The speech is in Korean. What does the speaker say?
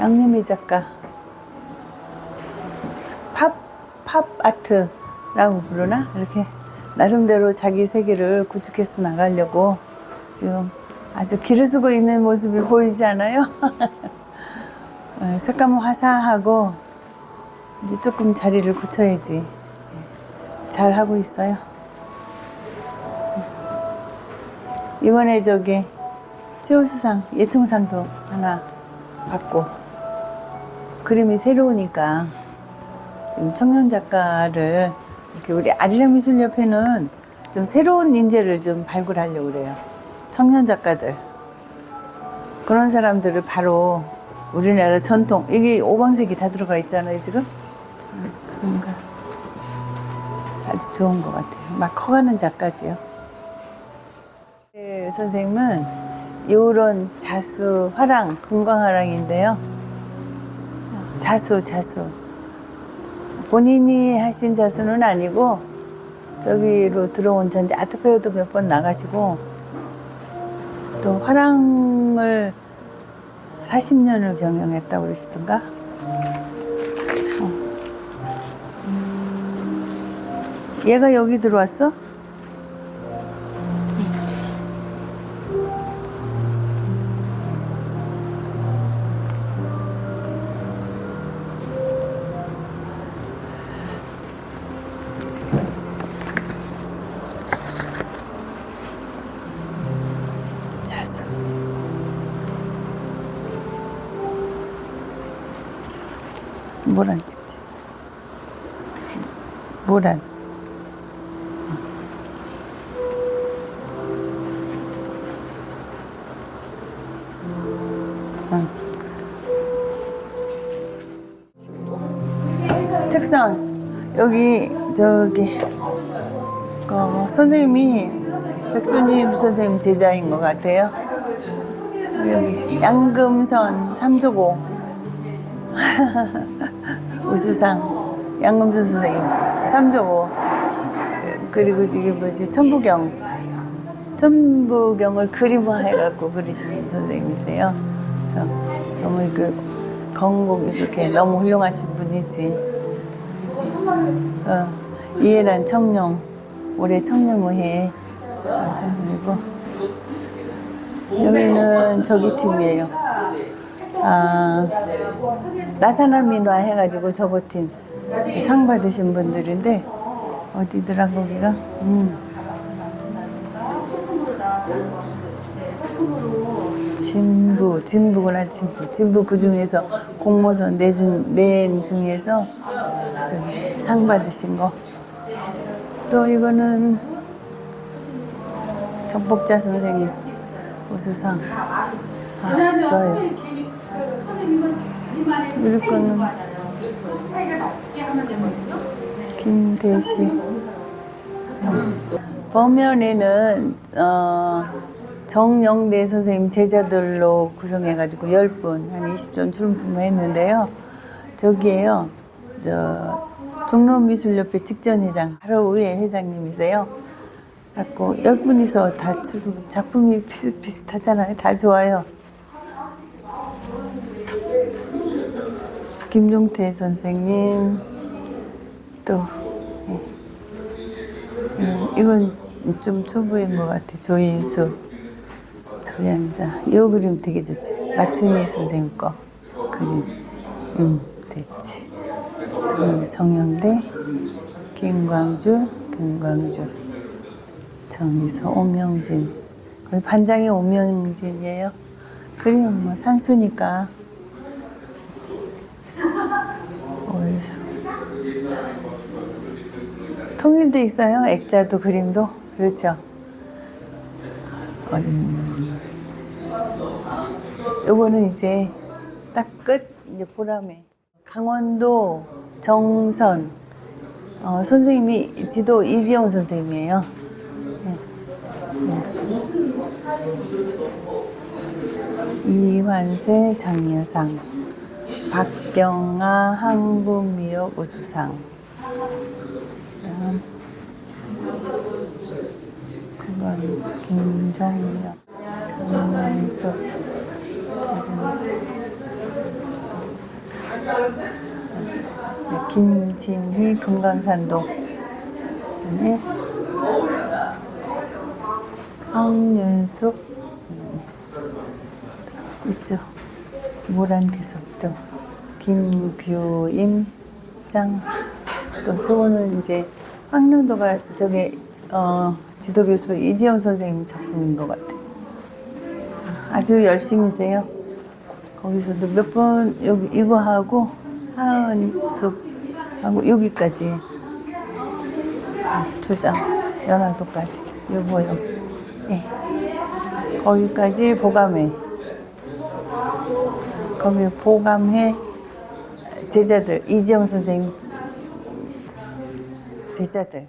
양념이 작가. 팝, 팝 아트라고 부르나? 이렇게 나름대로 자기 세계를 구축해서 나가려고 지금 아주 길을 쓰고 있는 모습이 보이지 않아요? 어, 색감은 화사하고 이제 조금 자리를 굳혀야지. 잘 하고 있어요. 이번에 저기 최우수상 예총상도 하나 받고 그림이 새로우니까 지금 청년 작가를 이렇게 우리 아리랑 미술협회는 좀 새로운 인재를 좀 발굴하려고 그래요. 청년 작가들 그런 사람들을 바로 우리나라 전통 이게 오방색이 다 들어가 있잖아요 지금 음, 그런가 아주 좋은 것 같아요. 막 커가는 작가지요. 네, 선생님은 요런 자수 화랑 금광화랑인데요. 자수 자수 본인이 하신 자수는 아니고 저기로 들어온 전제 아트페어도 몇 번 나가시고 또 화랑을 40년을 경영했다고 그러시던가 어. 얘가 여기 들어왔어? 모란 찍지. 모란. 특선 여기 저기 그 선생님이 백수님 선생님 제자인 것 같아요. 여기 양금선 삼조고 우수상 양금선 선생님 삼조고 그리고 저기 뭐지 천부경 천부경을 그림화해갖고 그리시는 선생님이세요. 그래서 너무 그 건국 이렇게 너무 훌륭하신 분이지. 어, 이해란 청룡 올해 청룡의회 청룡이고 여기는 저기 팀이에요. 아 나사나 민화 해가지고 저거 팀상 받으신 분들인데 어디더라 거기가? 음. 진부, 진부구나, 진부. 진부 그 중에서 공모전 내준, 낸 중에서 상 받으신 거. 또 이거는 정복자 선생님 우수상. 아, 좋아요. 거는 김대시. 범면에는 어, 정영대 선생님 제자들로 구성해가지고 10분, 한 20점 출품을 했는데요. 저기에요. 저 종로미술협회 직전회장, 바로 위에 회장님이세요. 갖고 10분이서 다 출품, 작품이 비슷비슷하잖아요. 다 좋아요. 김종태 선생님, 또, 예. 음, 이건 좀 초보인 것 같아. 조인수, 조연자. 이 그림 되게 좋지. 마춘희 선생님 거 그림. 음, 됐지. 그리고 정영대, 김광주, 김광주, 정희서, 오명진. 거의 반장이 오명진이에요. 그림 뭐 산수니까. 올수. 통일돼 있어요. 액자도 그림도 그렇죠. 음. 요거는 이제 딱 끝 이제 보람에 강원도 정선 어, 선생님이 지도 이지영 선생님이에요. 네. 네. 이환세 장려상 박경아 한국미역 우수상. 그건 김정혁, 선생님. 네, 김진희 금강산도. 그다음에 황윤숙. 음, 있죠. 모란계석도 김규임 짱또 저거는 이제 황룡도가 저게 어, 지도교수 이지영 선생님 작품인 것 같아요. 아주 열심히세요. 거기서도 몇 번 여기 이거 하고 하은숙 하고 여기까지 두장 연화도까지 요거요. 예. 거기까지 보감해. 거기 보감해 제자들 이지영 선생님. 제자들